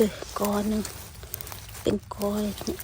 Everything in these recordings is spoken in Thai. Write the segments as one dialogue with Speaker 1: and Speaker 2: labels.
Speaker 1: อ้โหเดี๋ยวกอหนึ่งเป็นกอเลยเนี่ย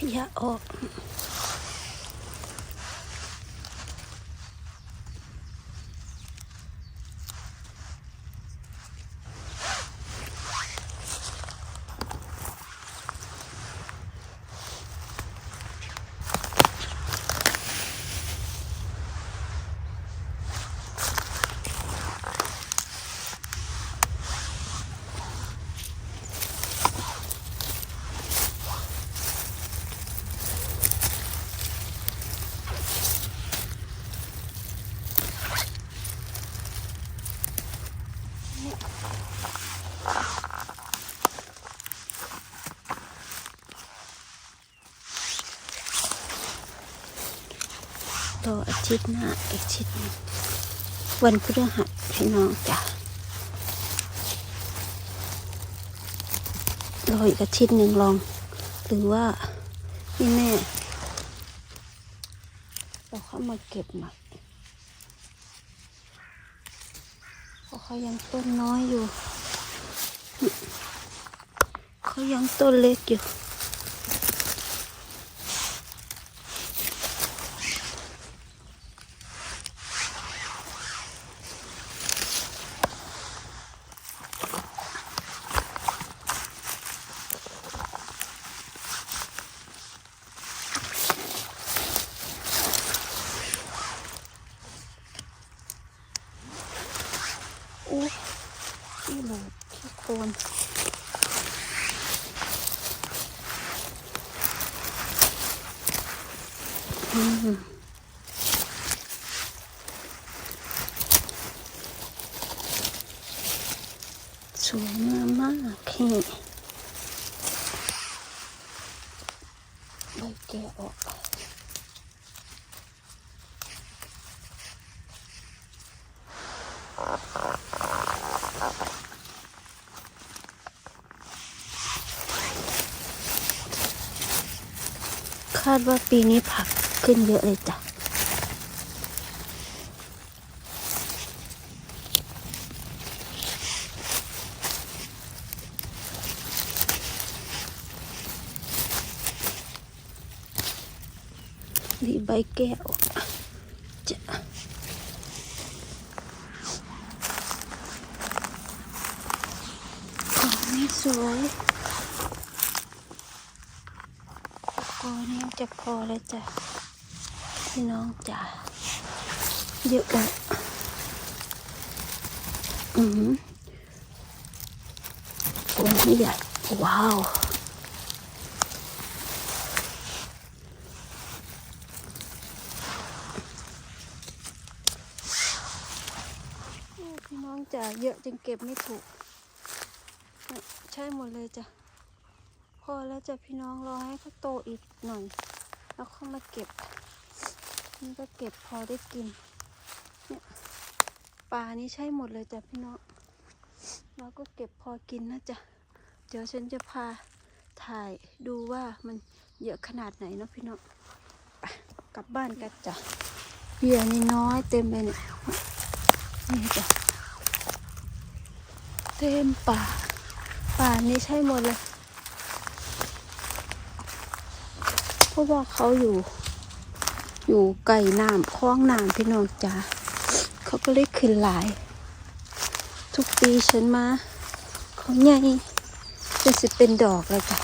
Speaker 1: เก็ ต่ออาทิตย์หน้าอาทิตย์วันพฤหัสพี่น้องจ้ะรออีกอาทิตย์หนึ่งลอง หรือว่าไม่แน่เราเข้ามาเก็บหม่เพราะ เขายังต้นน้อยอยู่ เขายังต้นเล็กอยู่ อู้ขี้หลูขี้ โคนอืมสวยงามมากพี่ใบแกะออก คาดว่าปีนี้ผักขึ้นเยอะเลยจ้ะ ดีใบแก้วจะของนี่สวย กอนี้จะพอแล้วจ้ะพี่น้องจ๋าเยอะเลยอือหือโอ้ยใหญ่ว้าวพี่น้องจ๋าเยอะจนเก็บไม่ถูก ใช่หมดเลยจ้ะ พอแล้วจะพี่น้องรอให้เขาโตอีกหน่อย แล้วเข้ามาเก็บนี่ก็เก็บพอได้กินเนี่ยปลานี่ใช่หมดเลยจ้ะพี่น้องเราก็เก็บพอกินนะจ๊ะเดี๋ยวฉันจะพาถ่ายดูว่ามันเยอะขนาดไหนเนาะพี่น้องไปกลับบ้านกันจ้ะเหยื่อนี่น้อยเต็มเลยเนี่ยนี่จ้ะเต็มป่าป่านี้ใช่หมดเลย เพ ราะว่าเขาอยู่ อยู่ไก่น้ำคลองน้ำพี่น้องจ้าเขาก็เลยขึ้นหลาย ทุกปีฉันมาเขาใหญ่เป็นสิเป็นดอกแล้วจ้ะ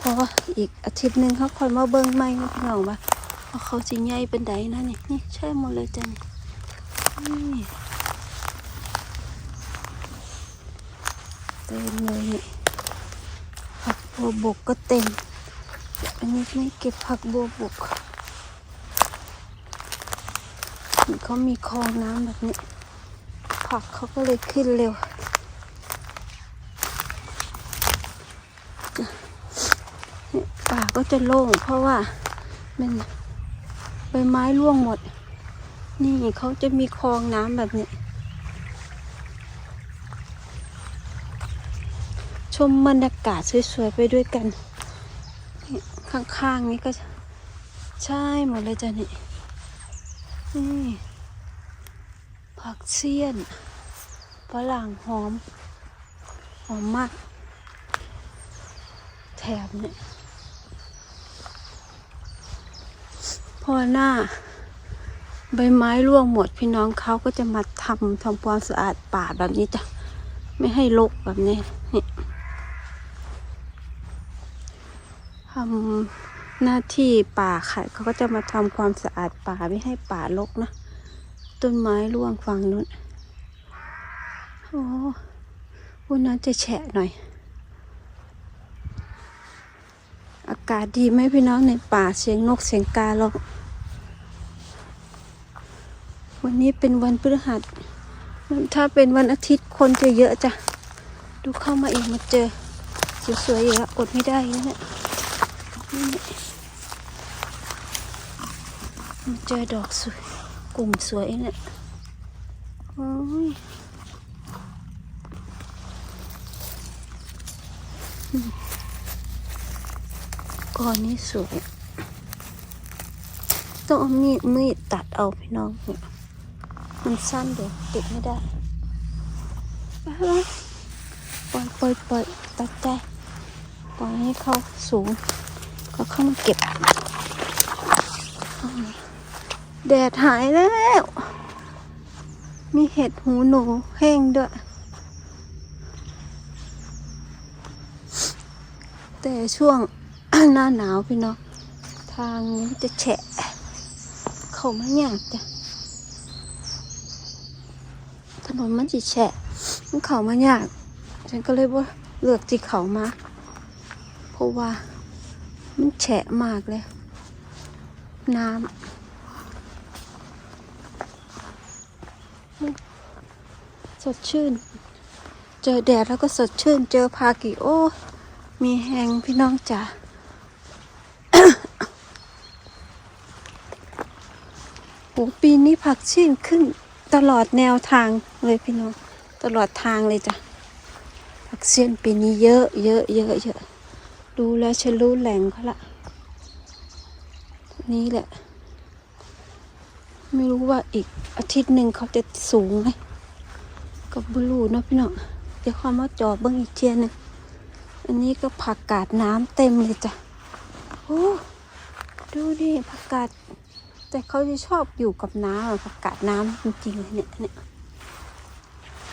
Speaker 1: พราะว่าอีกอาทิตย์หนึ่งเขาคอยมาเบิ้งไม่พี่น้องว่าเขาจะใหญ่เป็นไดนะนี่นี่ใช่หมดเลยจ้ะนี่เต็มเลยนี่ บัวบกก็เต็ม อันนี้ไม่เก็บผักบัวบกเขามีคลองน้ำแบบนี้ ผักเขาก็เลยขึ้นเร็ว ป่าก็จะโล่งเพราะว่ามันใบไม้ร่วงหมด นี่เขาจะมีคลองน้ำแบบนี้ ชมบรรยากาศสวยๆไปด้วยกัน ข้างๆนี้ก็ ใช่หมดเลยจ้ะนี่นี่ผักเสี้ยนฝรั่งหอม หอมมาก แถบเนี่ยพอหน้า ใบไม้ร่วงหมดพี่น้องเขาก็จะมาทำทำความสะอาดป่าแบบนี้จ้ะ ไม่ให้รกแบบนี้นี่ ทำหน้าที่ป่าค่ะเขาก็จะมาทำความสะอาดป่าไม่ให้ป่ารกนะ ต้นไม้ร่วงฝั่งนู้นโอ้วันนั้นจะแฉะหน่อย อากาศดีไหมพี่น้องในป่าเสียงนกเสียงกาเราวันนี้เป็นวันพฤหัส ถ้าเป็นวันอาทิตย์คนจะเยอะจ้ะ ดูเข้ามาอีกมาเจอ สวยๆอีกแล้อดไม่ได้นะเนี่ย เจอดอกสวย กลุ่มสวยเนี่ยโอ้ยก้อนนี้สวยต้องเอามีดมีดตัดเอาพี่น้องเนี่ยมันสั้นเดี๋ยวติดไม่ได้ไปๆปล่อยปล่อยปล่อยตัดใจปล่อยให้เขาสูง ก็เข้ามาเก็บ แดดหายแล้ว มีเห็ดหูหนูแห้งด้วย แต่ช่วงหน้าหนาวพี่น้องทางนี้จะแฉะ เขาไม่อยากจ้ะถนนมันจิแฉะมันเขามายาก ฉันก็เลยว่าเลือกที่เขามา เพราะว่า มันแฉะมากเลย น้ำ สดชื่น เจอแดดแล้วก็สดชื่น เจอพากิโอ มีแหงพี่น้องจ๋าโอ้ปีนี้ผักชีนขึ้นตลอดแนวทางเลยพี่น้อง ตลอดทางเลยจ้ะผักเสี้ยนปีนี้เยอะเยอะเยอะเยอะ ดูแล้วฉันรู้แหล่งเขาละ นี่แหละ ไม่รู้ว่าอีกอาทิตย์หนึ่งเขาจะสูงไหมกับบลูเนาะพี่น้องเดี๋ยวความว่าจอบเบิ้งอีกเทียนึงอันนี้ก็ผักกาดน้ำเต็มเลยจ้ะโอ้ดูดิผักกาด แต่เขาจะชอบอยู่กับน้ำผักกาดน้ำจริงๆเลยเนี่ยเนี่ย